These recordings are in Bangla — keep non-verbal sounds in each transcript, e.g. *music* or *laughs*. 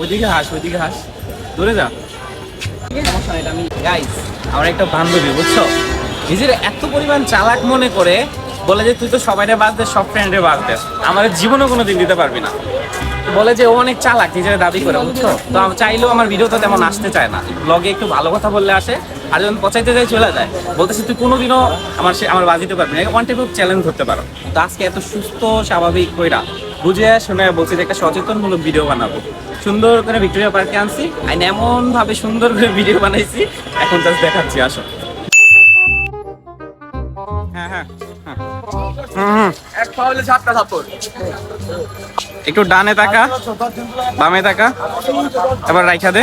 ওইদিকে হাস ওইদিকে হাস। দূরে যা। আমার একটা বান্ধবী, বুঝছ? নিজের এত চালাক মনে করে বলে যে, তুই তো বাদ দে, সব ফ্রেন্ডে বাদ দে। কোনো দিন দিতে পারবি না। বলে যে, ও অনেক চালাক, নিজের দাবি করে, বুঝছ? তো আমি চাইলেও আমার ভিডিও তো তেমন আসতে চায় না। ব্লগে একটু ভালো কথা বললে আসে, আর যখন পচাইতে যায়, চলে যায়। বলতেছে, তুই কোনোদিনও আমার আমার বাজিতে পারবি না। ওয়ান টাইপ চ্যালেঞ্জ ধরতে পারো। তো আজকে এত সুস্থ, স্বাভাবিক কইরা বুঝে শুনে বলছি যে একটা সচেতনমূলক ভিডিও বানাবো। সুন্দর করে ভিক্টোরিয়া পার্কে আনছি আইন এমন ভাবে সুন্দর করে ভিডিও বানাইছি, এখন জাস্ট দেখাচ্ছি, আসো। হ্যাঁ হ্যাঁ হ্যাঁ। একটু ডানে তাকা, বামে তাকা, এবার রাইখা দে।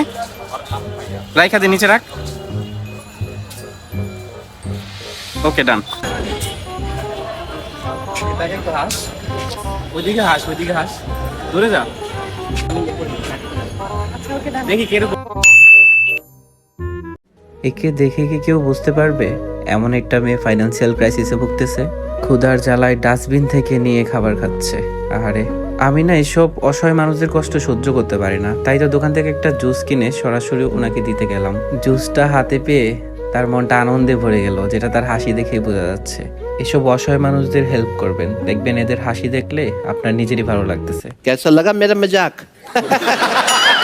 রাইখা দে, নিচে রাখ। ওকে, ডান। ওইদিকে হাস ওইদিকে হাস। দূরে যা। দেখি কীরকম। একে দেখে কি কেউ বুঝতে পারবে? এমন একটা মেয়ে ফাইন্যান্সিয়াল ক্রাইসিসে ভুগতেছে। ক্ষুধার জ্বালায় ডাস্টবিন থেকে নিয়ে খাবার খাচ্ছে। আহারে আমি না এসব অসহায় মানুষদের কষ্ট সহ্য করতে পারি না। তাই তো দোকান থেকে একটা জুস কিনে সরাসরি ওনাকে দিতে গেলাম। জুসটা হাতে পেয়ে তার মনটা আনন্দে ভরে গেল, যেটা তার হাসি দেখে বোঝা যাচ্ছে। এসব অসহায় মানুষদের হেল্প করবেন। দেখবেন এদের হাসি দেখলে আপনার নিজেরই ভালো লাগতেছে। কেসা লাগা মেরা *laughs*